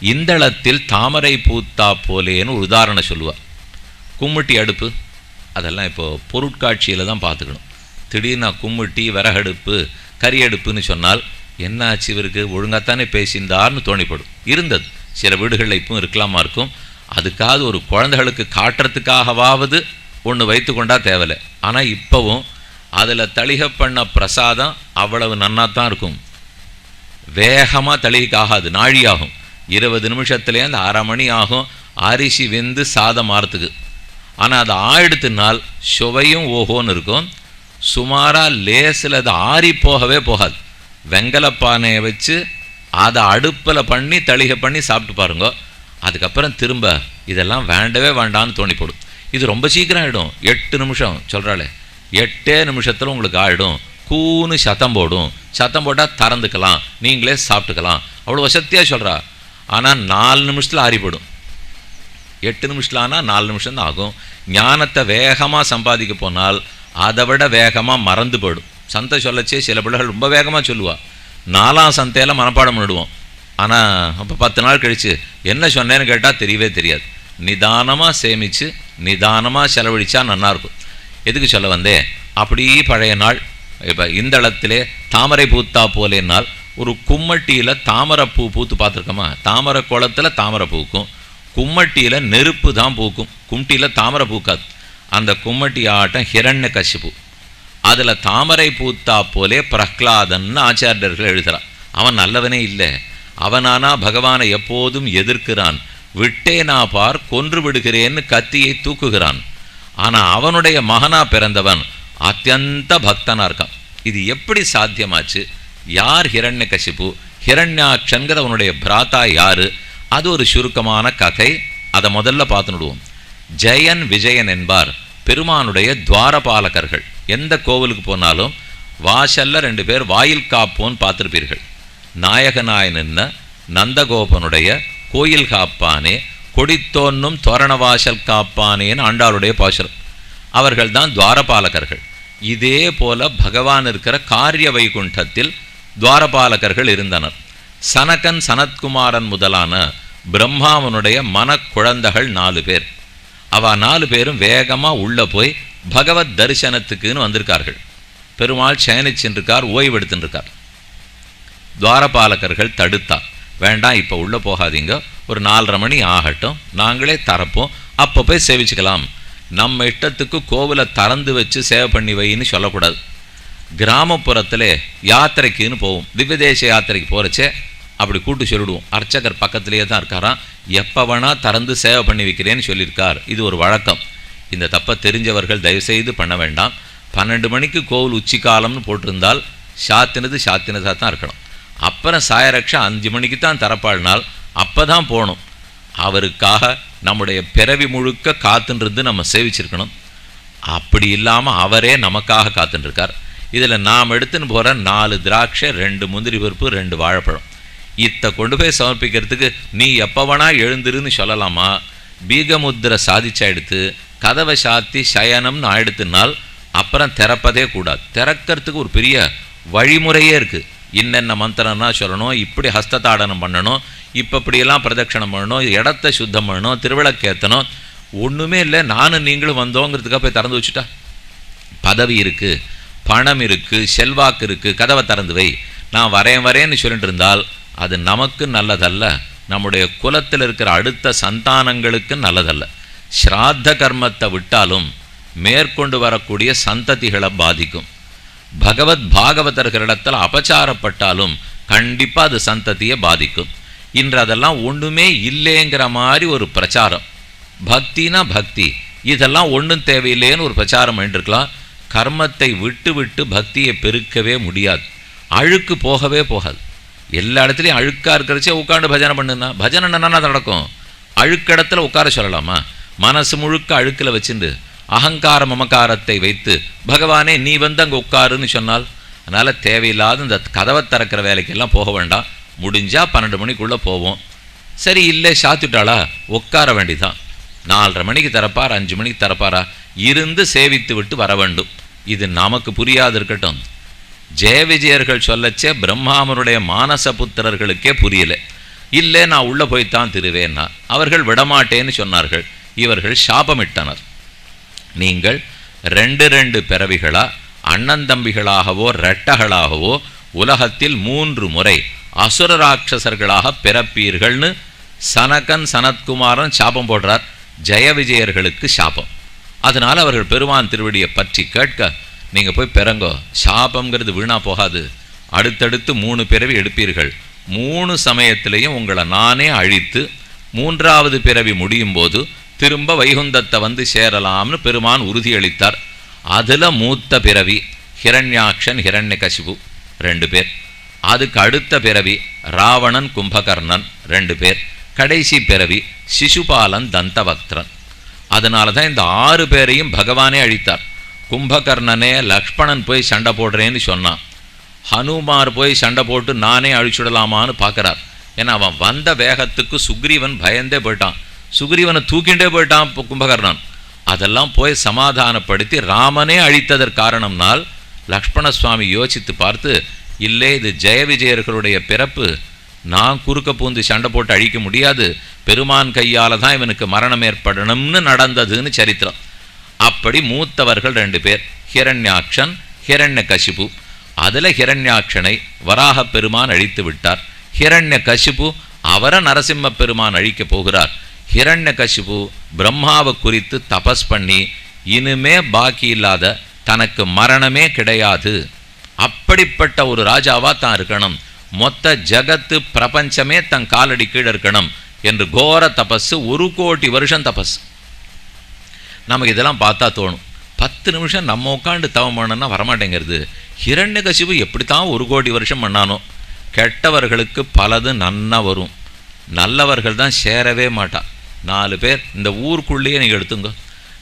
இந்தளத்தில் தாமரை பூத்தா போலேன்னு ஒரு உதாரணம் சொல்லுவாள் கும்முட்டி அடுப்பு அதெல்லாம் இப்போ பொருட்காட்சியில் தான் பார்த்துக்கணும். திடீர்னு கும்முட்டி விறகடுப்பு கறி அடுப்புன்னு சொன்னால் என்ன ஆச்சு இவருக்கு? ஒழுங்காத்தானே பேசியிருந்தார்னு தோணிப்படும். இருந்தது. சில வீடுகளில் இப்பவும் இருக்கலாமா இருக்கும். அதுக்காவது ஒரு குழந்தைகளுக்கு காட்டுறதுக்காகவாவது ஒன்று வைத்து கொண்டா தேவையில்லை. ஆனால் இப்போவும் அதில் தளிக பண்ண பிரசாதம் அவ்வளவு நன்னா தான் இருக்கும். வேகமாக தளிகைக்கு ஆகாது இருபது நிமிஷத்துலேருந்து அரை மணி ஆகும். அரிசி வெந்து சாதம் ஆறத்துக்கு ஆனால் அது ஆயிடுத்துனால் சுவையும் ஓஹோன்னு இருக்கும். சுமாராக லேசில் அது ஆறி போகவே போகாது. வெங்கலப்பானையை வச்சு அதை அடுப்பில் பண்ணி தளிகை பண்ணி சாப்பிட்டு பாருங்க. அதுக்கப்புறம் திரும்ப இதெல்லாம் வேண்டவே வேண்டான்னு தோணிப்படும். இது ரொம்ப சீக்கிரம் ஆகிடும் எட்டு நிமிஷம் சொல்கிறாளே எட்டே நிமிஷத்தில் உங்களுக்கு ஆகிடும் கூன்னு சத்தம் போடும். சத்தம் போட்டால் திறந்துக்கலாம். நீங்களே சாப்பிட்டுக்கலாம். அவ்வளோ வசத்தியாக சொல்கிறா ஆனால் நாலு நிமிஷத்தில் ஆறிப்படும். எட்டு நிமிஷத்தில் ஆனால் நாலு நிமிஷம் தான் ஆகும். ஞானத்தை வேகமாக சம்பாதிக்க போனால் அதை விட வேகமாக மறந்து போயிடும். சந்தை சொல்லச்சே சில பிள்ளைகள் ரொம்ப வேகமாக சொல்லுவாள் நாலாம் சந்தையில் மனப்பாடம் பண்ணிடுவோம். ஆனால் அப்போ பத்து நாள் கழித்து என்ன சொன்னேன்னு கேட்டால் தெரியவே தெரியாது. நிதானமாக சேமித்து நிதானமாக செலவழித்தா நல்லாயிருக்கும் எதுக்கு சொல்ல வந்தேன்? அப்படி பழைய நாள் இப்போ இந்தளத்திலே தாமரை பூத்தா போலேனால் ஒரு கும்மட்டியில் தாமரைப்பூ பூத்து பார்த்துருக்கோமா? தாமரை குளத்தில் தாமரை பூக்கும். கும்மட்டியில் நெருப்பு தான் பூக்கும். கும்ட்டியில் தாமரை பூக்காது. அந்த கும்மட்டி ஆட்டம் ஹிரண்ய கசிப்பு அதில் தாமரை பூத்தா போலே பிரஹ்லாதன்னு ஆச்சாரியர்கள் எழுதுகிறான் அவன் நல்லவனே இல்லை. அவனானா பகவானை எப்போதும் எதிர்க்கிறான். விட்டேனா பார் கொன்று விடுகிறேன்னு கத்தியை தூக்குகிறான். ஆனால் அவனுடைய மகனா பிறந்தவன் அத்தியந்த பக்தனாக இருக்கான். இது எப்படி சாத்தியமாச்சு? யார் ஹிரண்ய கசிப்பு ஹிரண்யாட்சன்கிறவனுடைய பிராத்தா யாரு? அது ஒரு சுருக்கமான கதை. அதை முதல்ல பார்த்துடுவோம் ஜெயன் விஜயன் என்பார். பெருமானுடைய துவாரபாலகர்கள். எந்த கோவிலுக்கு போனாலும் வாசல்ல ரெண்டு பேர் வாயில் காப்போன்னு பார்த்துருப்பீர்கள். நாயகனாய் நின்ன நந்தகோபனுடைய கோயில் காப்பானே கொடித்தோன்னும் தோரணவாசல் காப்பானேன்னு ஆண்டாளுடைய பாசுரம். அவர்கள்தான் துவாரபாலகர்கள். இதே போல பகவான் இருக்கிற காரிய வைகுண்டத்தில் துவாரபாலகர்கள் இருந்தனர். சனகன் சனத்குமாரன் முதலான பிரம்மாவனுடைய மனக்குழந்தைகள் நாலு பேர். அவ நாலு பேரும் வேகமா உள்ளே போய் பகவத் தரிசனத்துக்குன்னு வந்திருக்கார்கள். பெருமாள் சயனிச்சுருக்கார் ஓய்வெடுத்துருக்கார் துவாரபாலகர்கள் தடுத்தா வேண்டாம் இப்போ உள்ளே போகாதீங்க. ஒரு நாலரை மணி ஆகட்டும். நாங்களே தரப்போம். அப்போ போய் சேவிச்சுக்கலாம். நம்ம இஷ்டத்துக்கு கோவிலை திறந்து வச்சு சேவை பண்ணி வைன்னு சொல்லக்கூடாது. கிராமப்புறத்தில் யாத்திரைக்குன்னு போவோம். திவ்யதேச யாத்திரைக்கு போகிறச்சே அப்படி கூட்டு சொல்லிடுவோம். அர்ச்சகர் பக்கத்திலேயே தான் இருக்காராம். எப்போ வேணா திறந்து சேவை பண்ணி வைக்கிறேன்னு சொல்லியிருக்கார். இது ஒரு வழக்கம். இந்த தப்பை தெரிஞ்சவர்கள் தயவுசெய்து பண்ண வேண்டாம். பன்னெண்டு மணிக்கு கோவில் உச்சிக்காலம்னு போட்டிருந்தால் சாத்தினது சாத்தினதாக தான் இருக்கணும். அப்புறம் சாயரக்ஷா அஞ்சு மணிக்கு தான் தரப்பாடினால் அப்போ தான் போகணும். அவருக்காக நம்முடைய பிறவி முழுக்க காத்துன்றது நம்ம சேவிச்சிருக்கணும். அப்படி இல்லாமல் அவரே நமக்காக காத்துட்டுருக்கார் இதில் நாம் எடுத்துன்னு போகிற நாலு திராட்சை ரெண்டு முந்திரி பருப்பு ரெண்டு வாழைப்பழம். இத்தை கொண்டு போய் சமர்ப்பிக்கிறதுக்கு நீ எப்போ வேணா எழுந்துருன்னு சொல்லலாமா? பீகமுத்திரை சாதிச்சா எடுத்து கதவை சாத்தி சயனம்னு ஆயிடுத்துனால் அப்புறம் திறப்பதே கூடாது. திறக்கிறதுக்கு ஒரு பெரிய வழிமுறையே இருக்குது இன்னென்ன மந்திரம்னா சொல்லணும் இப்படி ஹஸ்ததாடனம் பண்ணணும் இப்போ இப்படியெல்லாம் பிரதட்சணம் பண்ணணும் இடத்த சுத்தம் பண்ணணும் திருவிளக்கேற்றணும் ஒன்றுமே இல்லை நானும் நீங்களும் வந்தோங்கிறதுக்காக போய் திறந்து வச்சுட்டா? பதவி இருக்குது பணம் இருக்குது செல்வாக்கு இருக்குது கதவை திறந்து வை. நான் வரேன் வரேன்னு சொல்லிட்டு இருந்தால் அது நமக்கு நல்லதல்ல. நம்முடைய குலத்தில் இருக்கிற அடுத்த சந்தானங்களுக்கு நல்லதல்ல. ஸ்ராத்த கர்மத்தை விட்டாலும் மேற்கொண்டு வரக்கூடிய சந்ததிகளை பாதிக்கும். பகவத் பாகவதர்களிடத்தில் அபச்சாரப்பட்டாலும் கண்டிப்பாக அது சந்ததியை பாதிக்கும். இன்று அதெல்லாம் ஒன்றுமே இல்லைங்கிற மாதிரி ஒரு பிரச்சாரம். பக்தினா பக்தி. இதெல்லாம் ஒன்றும் தேவையில்லைன்னு ஒரு பிரச்சாரம் பண்ணிட்டுருக்கலாம் கர்மத்தை விட்டு விட்டு பக்தியை பெருக்கவே முடியாது. அழுக்கு போகவே போகாது. எல்லா இடத்துலையும் அழுக்காக இருக்கிறச்சே உட்காந்து பஜனை பண்ணுனா பஜனை என்னன்னா நடக்கும்? அழுக்கடத்தில் உட்கார சொல்லலாமா? மனசு முழுக்க அழுக்கில் வச்சுண்டு அகங்கார மமக்காரத்தை வைத்து பகவானே நீ வந்து அங்கே உட்காருன்னு சொன்னால் அதனால் தேவையில்லாத இந்த கதவை திறக்கிற வேலைக்கெல்லாம் போக வேண்டாம். முடிஞ்சால் பன்னெண்டு மணிக்குள்ளே போவோம். சரி இல்லை சாத்துட்டாளா? உட்கார வேண்டிதான். நாலரை மணிக்கு தரப்பார் அஞ்சு மணிக்கு தரப்பாரா இருந்து சேவித்து விட்டு வர வேண்டும். இது நமக்கு புரியாது இருக்கட்டும். ஜெய விஜயர்கள் சொல்லச்சே பிரம்மாமருடைய மானச புத்திரர்களுக்கே புரியல. இல்லை நான் உள்ளே போய்த்தான் திருவேன்னா. அவர்கள் விடமாட்டேன்னு சொன்னார்கள். இவர்கள் சாபமிட்டனர். நீங்கள் ரெண்டு ரெண்டு பிறவிகளா அண்ணன் தம்பிகளாகவோ ரெட்டகளாகவோ உலகத்தில் மூன்று முறை அசுர ராட்சசர்களாக பிறப்பீர்கள்னு சனகன் சனத்குமாரன் சாபம் போடுறார். ஜெய விஜயர்களுக்கு சாபம். அதனால் அவர்கள் பெருமான் திருவடியை பற்றி கேட்க நீங்கள் போய் பிறங்கோ சாபங்கிறது வீணாக போகாது. அடுத்தடுத்து மூணு பிறவி எடுப்பீர்கள். மூணு சமயத்திலையும் உங்களை நானே அழித்து மூன்றாவது பிறவி முடியும் போது திரும்ப வைகுந்தத்தை வந்து சேரலாம்னு பெருமான் உறுதியளித்தார். அதில் மூத்த பிறவி ஹிரண்யாக்ஷன் ஹிரண்யகசிபு ரெண்டு பேர். அதுக்கு அடுத்த பிறவி ராவணன் கும்பகர்ணன் ரெண்டு பேர். கடைசி பிறவி சிசுபாலன் தந்தவக்திரன் அதனால தான் இந்த ஆறு பேரையும் பகவானே அழித்தார். கும்பகர்ணனே லக்ஷ்மணன் போய் சண்டை போடுறேன்னு சொன்னான். ஹனுமார் போய் சண்டை போட்டு நானே அழிச்சுடலாமான்னு பார்க்குறார். ஏன்னா அவன் வந்த வேகத்துக்கு சுக்ரீவன் பயந்தே போயிட்டான். சுக்ரீவனை தூக்கிண்டே போயிட்டான் கும்பகர்ணன். அதெல்லாம் போய் சமாதானப்படுத்தி ராமனே அழித்ததற்கு காரணம்னால் லக்ஷ்மண சுவாமி யோசித்து பார்த்து இல்லை இது ஜெய விஜயர்களுடைய பிறப்பு. நான் குறுக்க பூந்து சண்டை போட்டு அழிக்க முடியாது. பெருமான் கையால் தான் இவனுக்கு மரணம் ஏற்படணும்னு நடந்ததுன்னு சரித்திரம். அப்படி மூத்தவர்கள் ரெண்டு பேர் ஹிரண்யாக்ஷன் ஹிரண்ய கசிபு அதில் ஹிரண்யாக்ஷனை வராக பெருமான் அழித்து விட்டார். ஹிரண்ய கசிபு அவரை நரசிம்ம பெருமான் அழிக்கப் போகிறார். ஹிரண்ய கசிபு பிரம்மாவை குறித்து தபஸ் பண்ணி இனிமே பாக்கி இல்லாத தனக்கு மரணமே கிடையாது. அப்படிப்பட்ட ஒரு ராஜாவாக தான் இருக்கணும். மொத்த ஜகத்து பிரபஞ்சமே தன் காலடி கீழே இருக்கணும் என்று கோர தபஸ் ஒரு கோடி வருஷம் தபஸ். நமக்கு இதெல்லாம் பார்த்தா தோணும். பத்து நிமிஷம் நம்ம உட்காந்து தவம் பண்ணனா வரமாட்டேங்கிறது. இரண்டு கசிவு எப்படித்தான் ஒரு கோடி வருஷம் பண்ணானோ. கெட்டவர்களுக்கு பலது நன்னா வரும். நல்லவர்கள் தான் சேரவே மாட்டா. நாலு பேர் இந்த ஊருக்குள்ளேயே நீங்கள் எடுத்துங்க.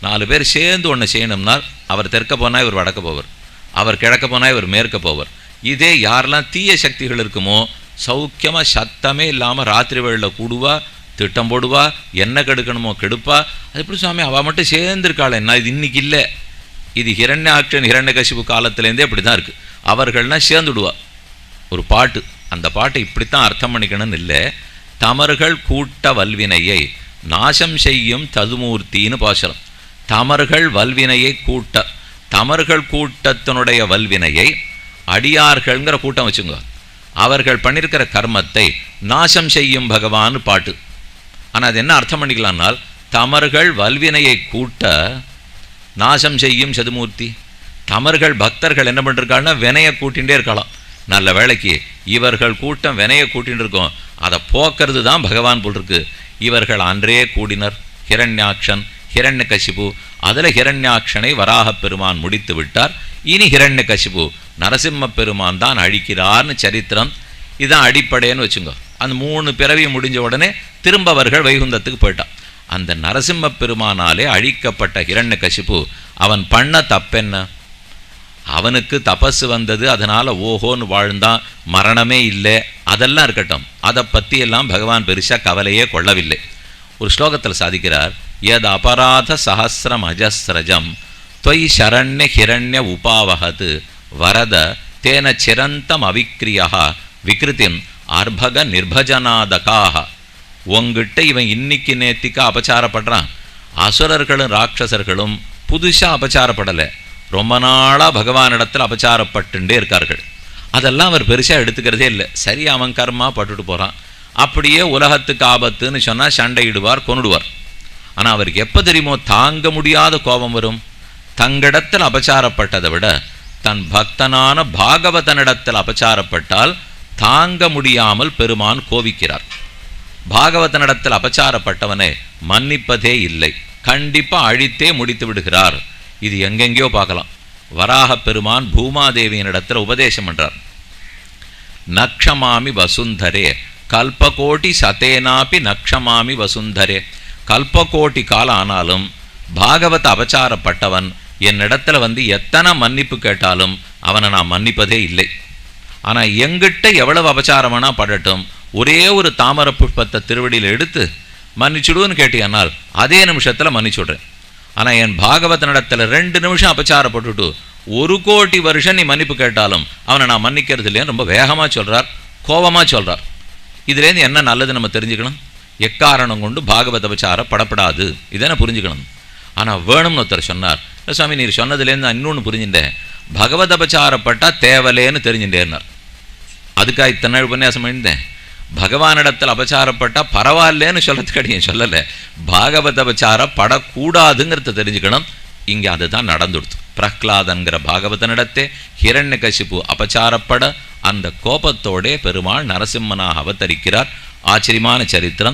நாலு பேர் சேர்ந்து ஒன்று செய்யணும்னால் அவர் தெற்க போனால் இவர் வடக்க போவர். அவர் கிழக்க போனால் இவர் மேற்க போவர். இதே யாரெல்லாம் தீய சக்திகள் இருக்குமோ சௌக்கியமாக சத்தமே இல்லாமல் ராத்திரி வேளையில் கூடுவா திட்டம் போடுவா என்ன கெடுக்கணுமோ கெடுப்பா. அது எப்படி சுவாமி? அவள் மட்டும் சேர்ந்துருக்காள். என்ன இது இன்னைக்கு இல்லை. இது ஹிரண்யாட்சன் ஹிரண்ய கசிப்பு காலத்துலேருந்தே அப்படி தான் இருக்குது அவர்கள்னா சேர்ந்துடுவா. ஒரு பாட்டு. அந்த பாட்டை இப்படித்தான் அர்த்தம் பண்ணிக்கணும்னு இல்லை. தமர்கள் கூட்ட வல்வினையை நாசம் செய்யும் ததுமூர்த்தின்னு பாசலம் தமர்கள் வல்வினையை கூட்ட தமர்கள் கூட்டத்தினுடைய வல்வினையை அடியார்கள்ங்கிற கூட்டம் வச்சுங்க. அவர்கள் பண்ணியிருக்கிற கர்மத்தை நாசம் செய்யும் பகவான் பாட்டு. ஆனால் அது என்ன அர்த்தம் பண்ணிக்கலாம்னால் தமர்கள் வல்வினையை கூட்ட நாசம் செய்யும் சதுமூர்த்தி. தமர்கள் பக்தர்கள் என்ன பண்ணிருக்காங்கன்னா வினையை கூட்டிகிட்டே இருக்கலாம். நல்ல வேளைக்கு இவர்கள் கூட்டம் வினையை கூட்டின்னு இருக்கோம் அதை போக்கிறது தான் பகவான் போல் இருக்கு இவர்கள் அன்றே கூடினர். ஹிரண்யாக்ஷன் ஹிரண்யகசிபு. அதில் ஹிரண்யாக்ஷனை வராகப் பெருமான் முடித்து விட்டார். இனி ஹிரண்ய கசிபு நரசிம்ம பெருமான் தான் அழிக்கிறார்னு சரித்திரம் இதுதான் அடிப்படைன்னு வச்சுங்க. அந்த மூணு பிறவி முடிஞ்ச உடனே திரும்ப அவர்கள் வைகுந்தத்துக்கு போயிட்டான். அந்த நரசிம்ம பெருமானாலே அழிக்கப்பட்ட ஹிரண்யகசிபு அவன் பண்ண தப்பென்ன? அவனுக்கு தபசு வந்தது அதனால் ஓஹோன்னு வாழ்ந்தான் மரணமே இல்லை அதெல்லாம் இருக்கட்டும். அதை பற்றியெல்லாம் பகவான் பெருசாக கவலையே கொள்ளவில்லை. ஒரு ஸ்லோகத்தில் சாதிக்கிறார் எத் அபராத சஹசிரம் அஜஸ்ரஜம் தொய் சரண்ய ஹிரண்ய உபாவகது வரத தேன சிரந்தம் அவிக்ரியா விக்ருதிம் அர்பக நிர்பஜனாதகாக உங்ககிட்ட இவன் இன்னைக்கு நேத்திக்கு அபச்சாரப்படுறான். அசுரர்களும் ராட்சசர்களும் புதுசாக அபச்சாரப்படலை. ரொம்ப நாளாக பகவானிடத்தில் அபச்சாரப்பட்டுண்டே இருக்கார்கள். அதெல்லாம் அவர் பெருசாக எடுத்துக்கிறதே இல்லை. சரி அவன் கர்மா பட்டுட்டு போகிறான் அப்படியே உலகத்துக்கு ஆபத்துன்னு சொன்னால் சண்டையிடுவார் கொன்னுடுவார். ஆனால் அவருக்கு எப்போ தெரியுமோ தாங்க முடியாத கோபம் வரும். தங்கிடத்தில் அபச்சாரப்பட்டதை விட தன் பக்தனான பாகவதனிடத்தில் அபச்சாரப்பட்டால் தாங்க முடியாமல் பெருமான் கோவிக்கிறார். பாகவதனிடத்தில் அபச்சாரப்பட்டவனை மன்னிப்பதே இல்லை. கண்டிப்பாக அழித்தே முடித்து விடுகிறார். இது எங்கெங்கேயோ பார்க்கலாம். வராக பெருமான் பூமாதேவியினிடத்தில் உபதேசம் பண்ணுறார் நக்ஷமாமி வசுந்தரே கல்பகோட்டி சதேனாப்பி நக்ஷமாமி வசுந்தரே. கல்பகோட்டி காலம் ஆனாலும் பாகவத அபச்சாரப்பட்டவன் என்னிடத்துல வந்து எத்தனை மன்னிப்பு கேட்டாலும் அவனை நான் மன்னிப்பதே இல்லை. ஆனால் எங்கிட்ட எவ்வளவு அபச்சாரமானா படட்டும் ஒரே ஒரு தாமர புஷ்பத்தை திருவடியில் எடுத்து மன்னிச்சுடுன்னு கேட்டியானால் அதே நிமிஷத்தில் மன்னிச்சுடுறேன். ஆனால் என் பாகவதனிடத்தில் ரெண்டு நிமிஷம் அபச்சாரப்பட்டுட்டு ஒரு கோடி வருஷம் நீ மன்னிப்பு கேட்டாலும் அவனை நான் மன்னிக்கிறது இல்லைன்னு ரொம்ப வேகமாக சொல்கிறார் கோபமாக சொல்கிறார் இதுலேருந்து என்ன நல்லது நம்ம தெரிஞ்சுக்கணும்? எக்காரணம் கொண்டு பாகவத அபச்சாரம் படப்படாது. இதானே புரிஞ்சுக்கணும். ஆனால் வேணும்னு ஒருத்தர் சொன்னார் சுவாமி நீர் சொன்னதுலேருந்து நான் இன்னொன்று புரிஞ்சுட்டேன். பகவத் அபச்சாரப்பட்டா தேவலேன்னு தெரிஞ்சுட்டேன்னார். அதுக்காக இத்தனை நாள் உபன்யாசம் பண்ணியிருந்தேன். பகவானிடத்தில் அபச்சாரப்பட்டா பரவாயில்லேன்னு சொல்றதுக்கு அடியேன் சொல்லலை. பாகவத அபச்சாரம் படக்கூடாதுங்கிறத தெரிஞ்சுக்கணும். இங்கே அதுதான் நடந்துடுது. பிரஹ்லாதன்கிற பாகவதனிடத்தே ஹிரண்யகசிபு அபச்சாரப்பட அந்த கோபத்தோடே பெருமாள் நரசிம்மனாக அவதரிக்கிறார். ஆச்சரியமான சரித்திரம்.